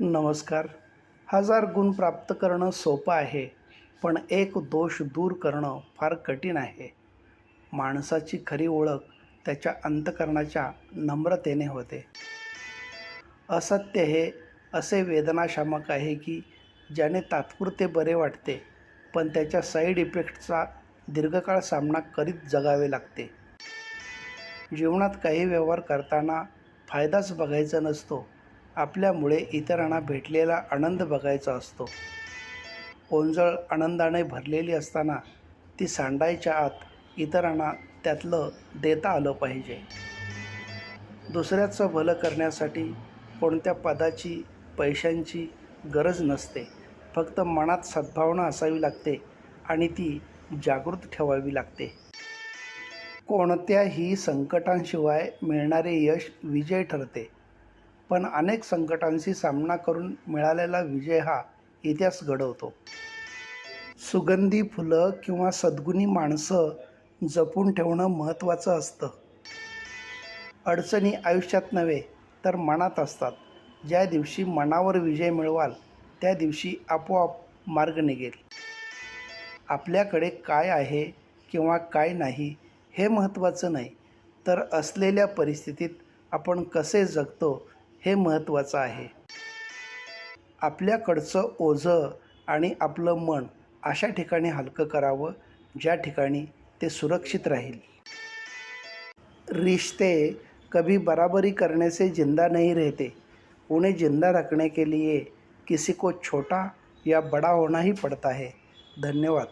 नमस्कार. हजार गुण प्राप्त करणं सोपं आहे पण एक दोष दूर करणं फार कठीण आहे. माणसाची खरी ओळख त्याच्या अंतकरणाच्या नम्रतेने होते. असत्य हे असे वेदनाशामक आहे की ज्याने तात्पुरते बरे वाटते पण त्याच्या साईड इफेक्टचा दीर्घकाळ सामना करीत जगावे लागते. जीवनात काही व्यवहार करताना फायदाच बघायचा नसतो आपल्यामुळे इतरांना भेटलेला आनंद बघायचा असतो. ओंजळ आनंदाने भरलेली असताना ती सांडायच्या आत इतरांना त्यातलं देता आलं पाहिजे. दुसऱ्याचं भलं करण्यासाठी कोणत्या पदाची पैशांची गरज नसते. फक्त मनात सद्भावना असावी लागते आणि ती जागृत ठेवावी लागते. कोणत्याही संकटांशिवाय मिळणारे यश विजय ठरते. पण अनेक संकटांशी सामना करून मिळालेला विजय हा इतिहास घडवतो. सुगंधी फुलं किंवा सद्गुणी माणसं जपून ठेवणं महत्त्वाचं असतं. अडचणी आयुष्यात नव्हे तर मनात असतात. ज्या दिवशी मनावर विजय मिळवाल त्या दिवशी आपोआप मार्ग निघेल. आपल्याकडे काय आहे किंवा काय नाही हे महत्त्वाचं नाही तर असलेल्या परिस्थितीत आपण कसे जगतो हे महत्त्वाचं आहे. आपल्याकडचं ओझं आणि आपलं मन अशा ठिकाणी हलकं करावं ज्या ठिकाणी ते सुरक्षित राहील. रिश्ते कभी बराबरी करने से जिंदा नहीं रहते. उन्हें जिंदा रखने के लिए किसी को छोटा या बड़ा होना ही पड़ता है. धन्यवाद.